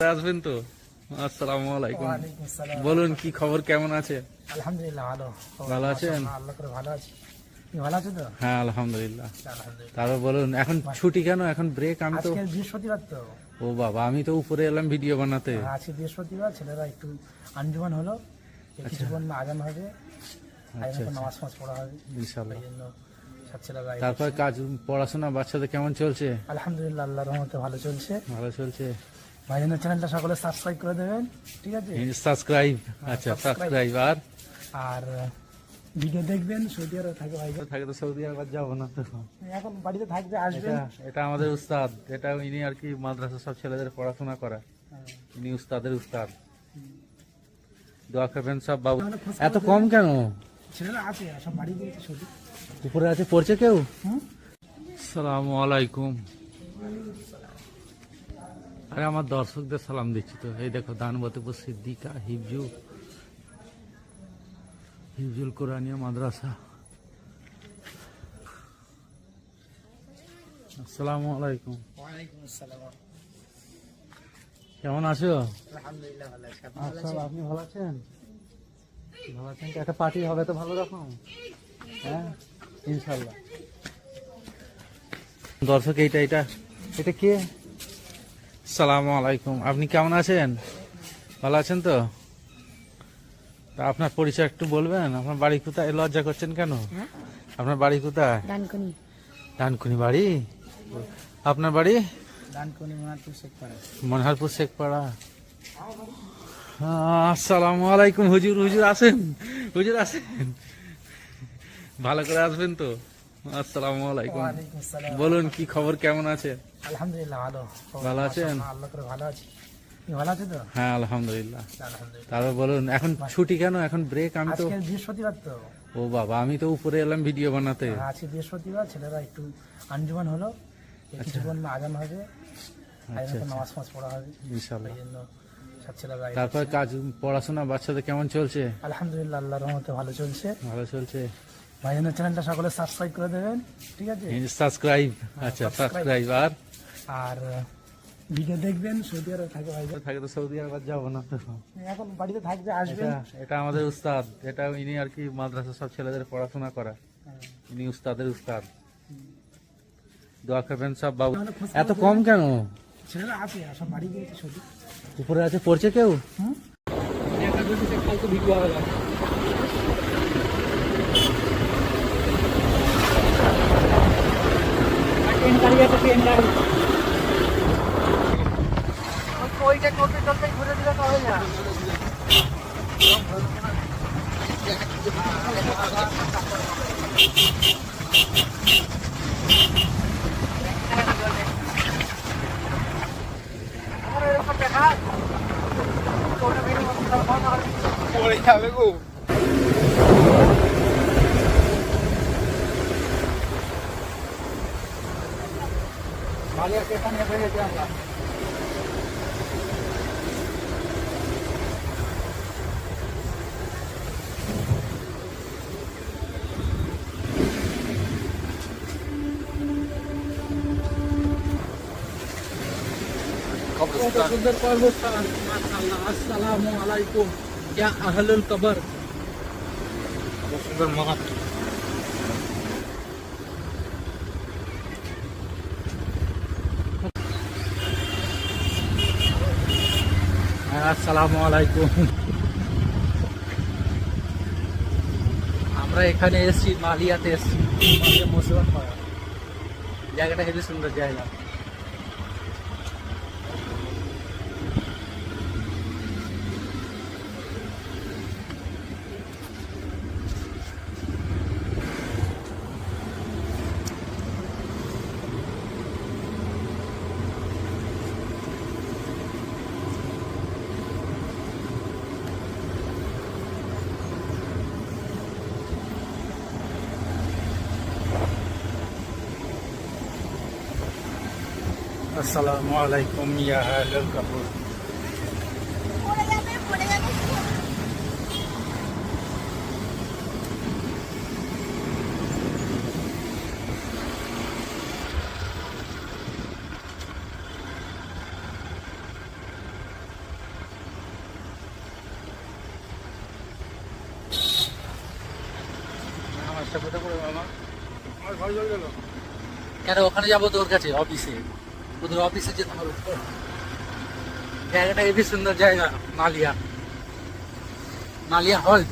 আসবেন তো? আসসালামু আলাইকুম। বলুন কি খবর কেমন আছে? আলহামদুলিল্লাহ ভালো। ভালো আছেন? আল্লাহ করে ভালো আছি। হ্যাঁ আলহামদুলিল্লাহ। তারপর বলুন এখন ছুটি কেন? এখন ব্রেক আমি তো বৃহস্পতিবার তো। ও বাবা আমি তো উপরে এলাম ভিডিও বানাতে। আজকে বৃহস্পতিবার ছেলেরা একটু আঞ্জুমান হলো। কিছুক্ষণ আজান হবে। আচ্ছা আচ্ছা। নামাজ পড়া হবে। তারপর কাজ পড়াশোনা বাচ্চাদের কেমন চলছে? আলহামদুলিল্লাহ রহমতে ভালো চলছে। ভালো চলছে। ভাইজানের চ্যানেলটা সকলে সাবস্ক্রাইব করে দেবেন ঠিক আছে? সাবস্ক্রাইব আচ্ছা সাবস্ক্রাইব আর? আর ভিডিও দেখবেন সৌদি আরব থাকে ভাইজান থাকে তো সৌদি আরব যাব না তো। এখন বাড়িতে থাকবে আসবেন। এটা আমাদের উস্তাদ এটা ইনি আর কি মাদ্রাসা সব ছেলেদের পড়াশোনা করা। হ্যাঁ। ইনি উস্তাদের উস্তাদ। দোয়া করবেন সব বাবু। এত কম কেন? ছেলেরা আছে সব বাড়ি সৌদি। উপরে আছে পড়ছে কেউ? সালামু আলাইকুম। আরে আমার দর্শকদের সালাম দিচ্ছি তো। এই দেখো দানবতপুর সিদ্দিকা হিফজু হিফজুল কোরআনিয়া মাদ্রাসা। আসসালামু আলাইকুম। কেমন আছো? আলহামদুলিল্লাহ আপনি ভালো আচ্ছা আপনি ভালো আছেন? ভালো আছেন একটা পার্টি হবে তো ভালো রকম? হ্যাঁ? ইনশাল্লাহ দর্শক এইটা এটা এটা কে? সালামু আলাইকুম। আপনি কেমন আছেন? ভালো আছেন তো? তা আপনার পরিচয় একটু বলবেন? আপনার বাড়ি কোথায়? লজ্জা করছেন কেন? আপনার বাড়ি কোথায়? ডানকুনি। ডানকুনি বাড়ি? আপনার বাড়ি? ডানকুনি মাহাতুর শেখপাড়া মনহারপুর শেখপাড়া আসসালামু আলাইকুম। হুজুর হুজুর আসেন। হুজুর আসেন। ভালো করে আসবেন তো? আসসালামু আলাইকুম। বলুন কি খবর কেমন আছে? আলহামদুলিল্লাহ ভালো। ভালো আছেন? আল্লাহ করে ভালো আছি। ভালো আছো তো? হ্যাঁ আলহামদুলিল্লাহ। তারপর বলুন এখন ছুটি কেন? এখন ব্রেক আমি তো বৃহস্পতিবার তো। ও বাবা আমি তো উপরে এলাম ভিডিও বানাতে। আজকে বৃহস্পতিবার ছেলেরা একটু আঞ্জুমান হলো। কিছুক্ষণ আজান হবে। আচ্ছা আচ্ছা। নামাজ ফামাজ পড়া হবে। তারপর কাজ পড়াশোনা বাচ্চাদের কেমন চলছে? আলহামদুলিল্লাহ আল্লাহ রহমতে ভালো চলছে। ভালো চলছে। ভাইজানের চ্যানেলটা সকলে সাবস্ক্রাইব করে দেবেন ঠিক আছে? সাবস্ক্রাইব আচ্ছা সাবস্ক্রাইব আর? আর ভিডিও দেখবেন সৌদি আরব থাকে ভাইজান থাকে তো সৌদি আরব আর যাব না তো। এখন বাড়িতে থাকবে আসবেন। এটা আমাদের উস্তাদ এটা ইনি আর কি মাদ্রাসা সব ছেলেদের পড়াশোনা করা। হ্যাঁ। ইনি উস্তাদের উস্তাদ। দোয়া করবেন সব বাবু। এত কম কেন? ছেলেরা আছে সব বাড়ি গিয়েছে সৌদি। উপরে আছে পড়ছে কেউ? হুম? ওইটা করতে চলতে ঘুরে দিলে তো হবে না ভালো এখানে হয়ে যেতে আমরা সুন্দর কর্মস্থান মাশাআল্লাহ আসসালামু আলাইকুম ইয়া আহলুল কবর সুন্দর মাঠ আসসালামু আলাইকুম আমরা এখানে এসেছি মালিয়াতে এসেছি। মালিয়া জায়গাটা হেবি সুন্দর জায়গা। আসসালামু আলাইকুম ইয়া হালাল কাপুর কেন ওখানে যাব তোর কাছে অফিসে ওদের অফিসে যেতে হবে। জায়গাটা সুন্দর জায়গা, মালিয়া। মালিয়া হল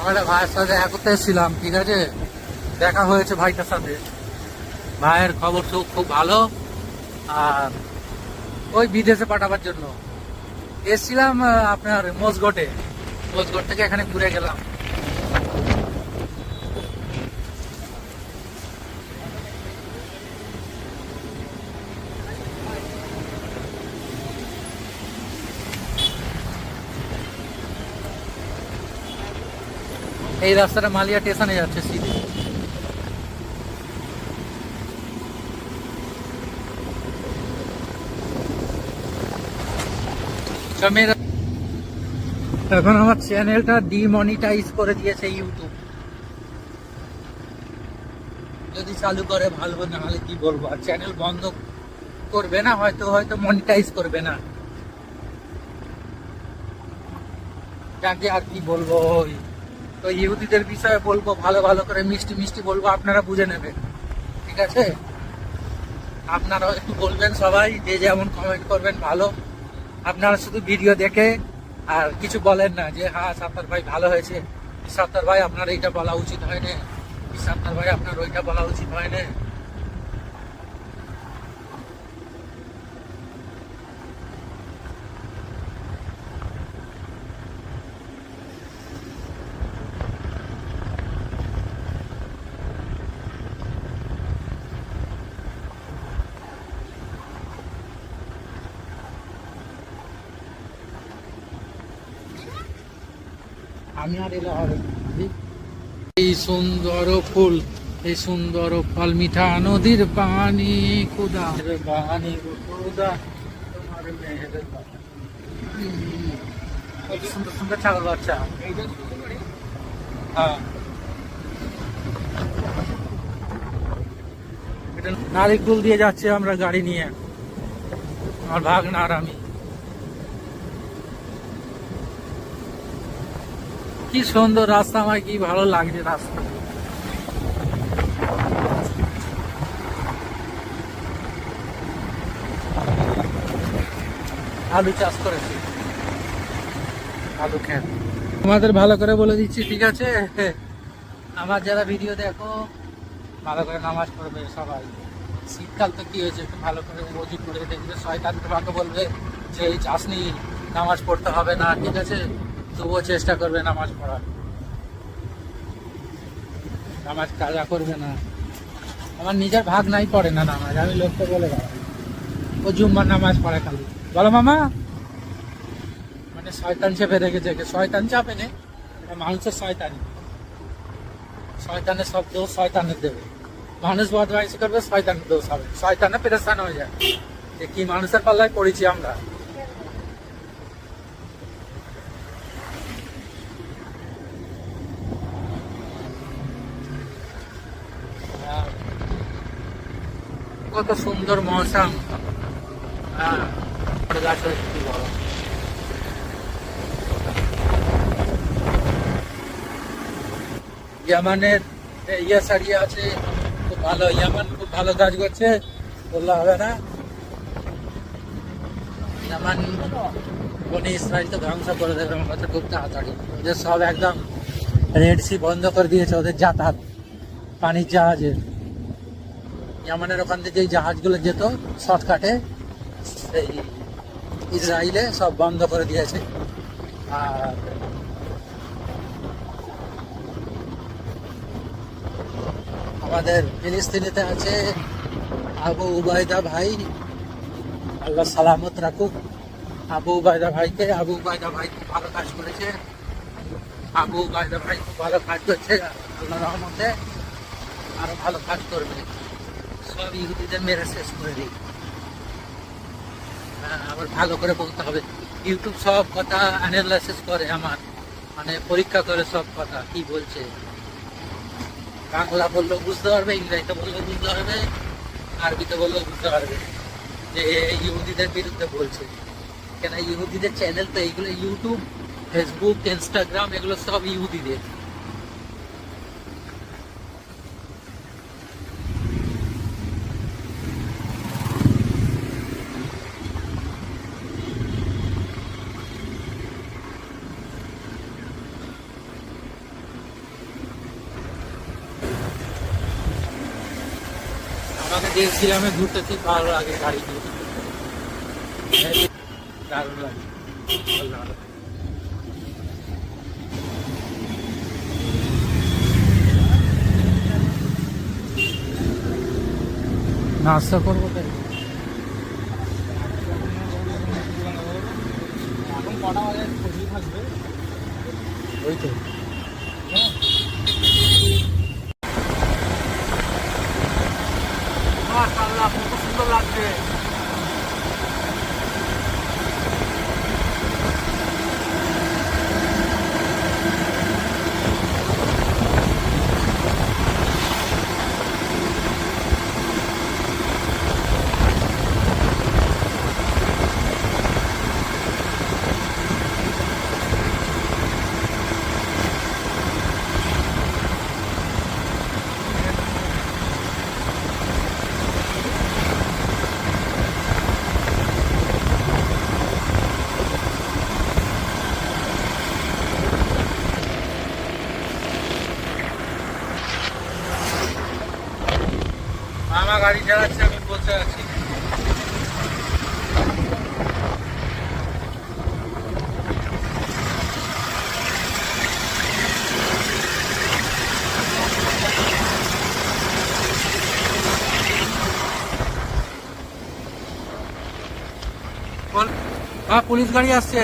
আমরা ভাইয়ের সাথে দেখা করতে এসেছিলাম, ঠিক আছে? দেখা হয়েছে ভাইটার সাথে। ভাইয়ের খবর তো খুব ভালো। আর ওই বিদেশে পাঠাবার জন্য। এসছিলাম আপনার মোজগটে মোজগট থেকে এখানে ঘুরে গেলাম। এই রাস্তাটা মালিয়া স্টেশনে যাচ্ছে সিধে। এখন আমার চ্যানেলটা ডিমনিটাইজ করে দিয়েছে ইউটিউব যদি চালু করে, ভালো না হলে কি বলব? আর চ্যানেল বন্ধ করবে না, হয়তো হয়তো মনিটাইজ করবে না। যাকে আর কি বলব, ওই তো ইহুদিদের বিষয়ে বলব, ভালো ভালো করে মিষ্টি মিষ্টি বলব, আপনারা বুঝে নেবেন। ঠিক আছে? আপনারা একটু বলবেন সবাই, যে যেমন কমেন্ট করবেন, ভালো। আপনারা শুধু ভিডিও দেখে আর কিছু বলেন না যে হ্যাঁ সাত্তার ভাই ভালো হয়েছে। সাত্তার ভাই, আপনার এইটা বলা উচিত হয় না সাত্তার ভাই, আপনার ওইটা বলা উচিত হয় না আমি আর এলে হবে এই সুন্দর ফুল, এই সুন্দর ফল, মিঠা নদীর পানি কুদা বানি কুদা তোমার মেহের সুন্দর সুন্দর ছাগল বাচ্চা হ্যাঁ নারিকুল দিয়ে যাচ্ছে আমরা গাড়ি নিয়ে। আমার ভাগনা আর আমি। কি সুন্দর রাস্তা আমার কি ভালো লাগছে রাস্তা। আলু চাষ করেছি। আলু খেত। তোমাদের ভালো করে বলে দিচ্ছি, ঠিক আছে? আমার যারা ভিডিও দেখো, ভালো করে নামাজ পড়বে সবাই। শীতকাল তো কি হয়েছে, একটু ভালো করে রোজি করে দেখবে, শয়তান তোমাকে বলবে যে, এই চাষ নিয়ে নামাজ পড়তে হবে না, ঠিক আছে? তবুও চেষ্টা করবে নামাজ পড়ার। নামাজ কাজা করবে না। আমার নিজের ভাগ নাই পড়ে না নামাজ, আমি লোককে বলে ও জুম্মার নামাজ পড়ে খালি। বলো মামা। মানে শয়তান চেপে রেখেছে। শয়তান চাপে নে। মানুষের শয়তানি। শয়তানের সব দোষ শয়তানের দেবে। মানুষ বদমাইশি করবে, শয়তানের দোষ হবে। শয়তানে পেরেশান হয়ে যায়। যে কি মানুষের পাল্লায় পড়েছি আমরা। কত সুন্দর মৌসুম। হ্যাঁ হয়েছে কি ইয়ামানের ইয়ে সারিয়ে আছে, খুব ভালো, ইয়ামান খুব ভালো কাজ করছে, বললে হবে না। ইয়ামান বনি ইসরায়েল তো ধ্বংস করে দেবে, আমার কাছে খুব তাড়াতাড়ি। ওদের সব একদম রেড সি বন্ধ করে দিয়েছে, ওদের যাতায়াত, পানির জাহাজের। ইয়ামানের ওখান থেকে যেই জাহাজগুলো যেত, শর্টকাটে সেই ইসরায়েলে সব বন্ধ করে দিয়েছে। আর আমাদের ফিলিস্তিনিতে আছে আবু উবায়দা ভাই। আল্লাহ সালামত রাখুক। আবু উবায়দা ভাইকে, আবু উবায়দা ভাই খুব ভালো কাজ করেছে। আবু উবায়দা ভাই খুব ভালো কাজ করছে আল্লাহ রহমতে আরও ভালো কাজ করবে। ইহুদিদের মেরে শেষ করে দিই। হ্যাঁ, আবার ভালো করে বলতে হবে। ইউটিউব সব কথা অ্যানালাইসিস করে আমার। মানে পরীক্ষা করে সব কথা কি বলছে। বাংলা বললেও বুঝতে পারবে ইংরেজিতে বললেও বুঝতে পারবে আরবিতে বললেও বুঝতে পারবে যে ইহুদিদের বিরুদ্ধে বলছে। কেন ইহুদিদের চ্যানেল তো এইগুলো ইউটিউব ফেসবুক ইনস্টাগ্রাম এগুলো সব ইহুদিদের। দেশ গ্রামে ঘুরতে খুব ভালো লাগে গাড়ি দিয়ে দারুণ লাগে। নাস্তা করব তাই এখন কটা বাজে ছবি থাকবে ওই তো মাশাআল্লাহ কত সুন্দর লাগছে মামা গাড়ি চালাচ্ছে আমি বসে আছি। হ্যাঁ পুলিশ গাড়ি আসছে।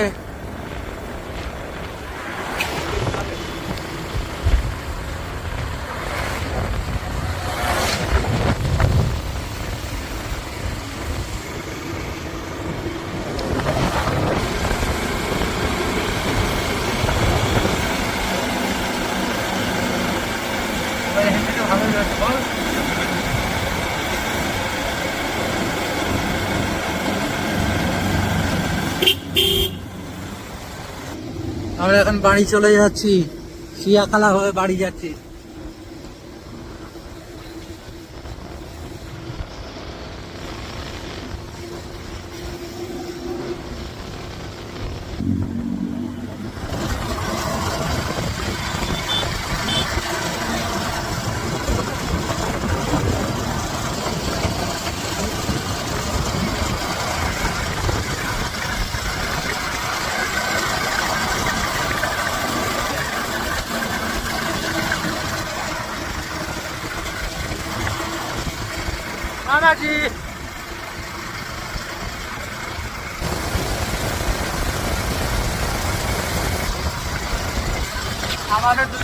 এখন বাড়ি চলে যাচ্ছি। শিয়াখালা হয়ে বাড়ি যাচ্ছি।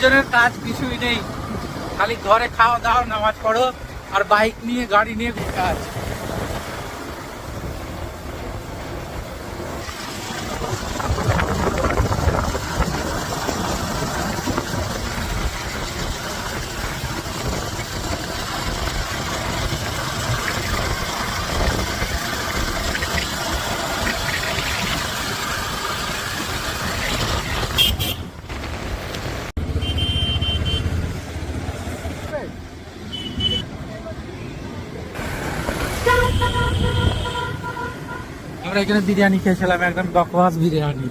দুজনের কাজ কিছুই নেই। খালি ঘরে খাওয়া দাওয়া, নামাজ পড়ো আর বাইক নিয়ে, গাড়ি নিয়ে কাজ আমরা এখানে বিরিয়ানি খেয়েছিলাম একদম বকবাস বিরিয়ানি।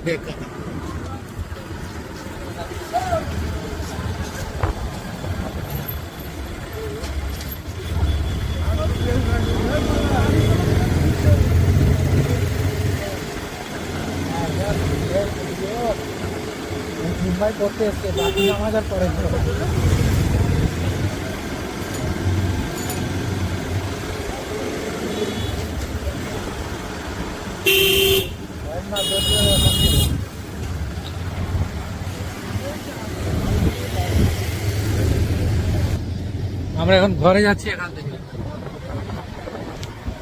মুম্বাই করতে এসছে বাকি আর পরে আমরা এখন ঘরে যাচ্ছি এখান থেকে।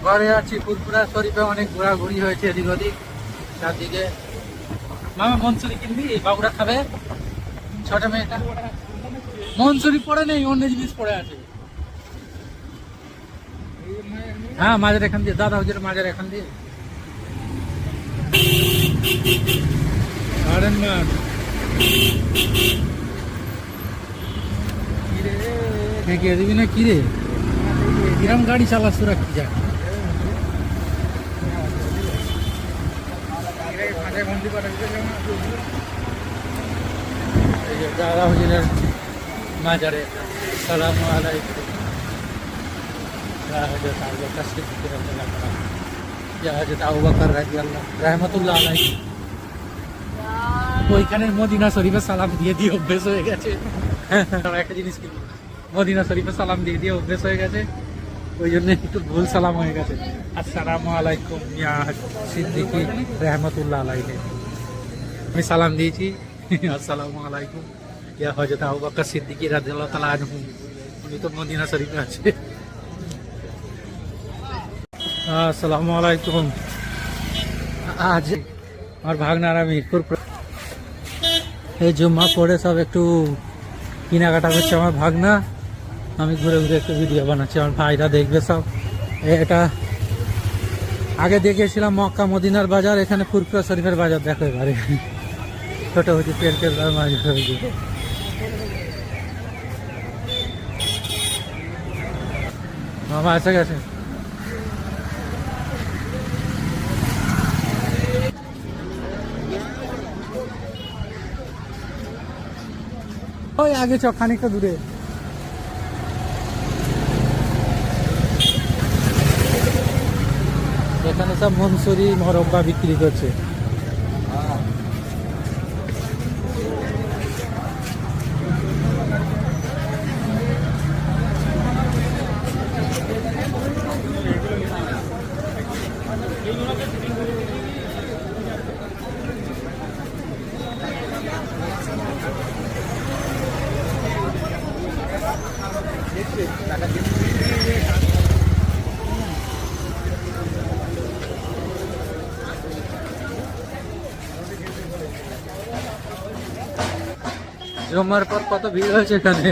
ঘরে যাচ্ছি ফুরফুরা শরীফে অনেক ঘোরাঘুরি হয়েছে এদিক ওদিক, চারদিকে। মামা মনসুরি কিনবি? বাবুরা খাবে? ছোট মেয়েটা। মনসুরি পড়ে নেই অন্য জিনিস পড়ে আছে। হ্যাঁ মাঝের এখান দিয়ে, দাদা হুজুর মাঝের এখান দিয়ে। হারেন মাঠ ঠেকিয়ে দিবি না? কিরে কিরাম গাড়ি চালাস তোরা? কি যা দাদা হুজুরের মাজারে সালামু আলাইকুম। দাদা হুজুর, তার কাছে ওইখানে মদিনা সালাম দিয়ে দিয়ে হয়ে গেছে। একটা জিনিস মদিনা সালাম দিয়ে দিয়ে হয়ে গেছে। ওই জন্য একটু ভুল সালাম হয়ে গেছে। ইয়া সিদ্দিকি আমি সালাম দিয়েছি। আসসালামু আলাইকুম ইয়া হজরত আবু বকর সিদ্দিকি রাদিয়াল্লাহু তাআলা আনহু। উনি তো মদিনা শরীফে আছে। আসসালামু আলাইকুম। আজ আমার ভাগনার মিরপুর এই জুম্মা পড়ে সব একটু কেনাকাটা করছে আমার ভাগনা। আমি ঘুরে ঘুরে একটু ভিডিও বানাচ্ছি, আমার ভাইরা দেখবে সব। এটা আগে দেখেছিলাম মক্কা মদিনার বাজার, এখানে ফুরফুরা শরীফের বাজার দেখো এবারে। ছোট হচ্ছে তেল তেল হয়েছে মামা এসে গেছে। আগে চ খানিকটা দূরে। এখানে সব মনসুরি মরব্বা বিক্রি করছে। জমার পর কত ভিড় হয়েছে এখানে?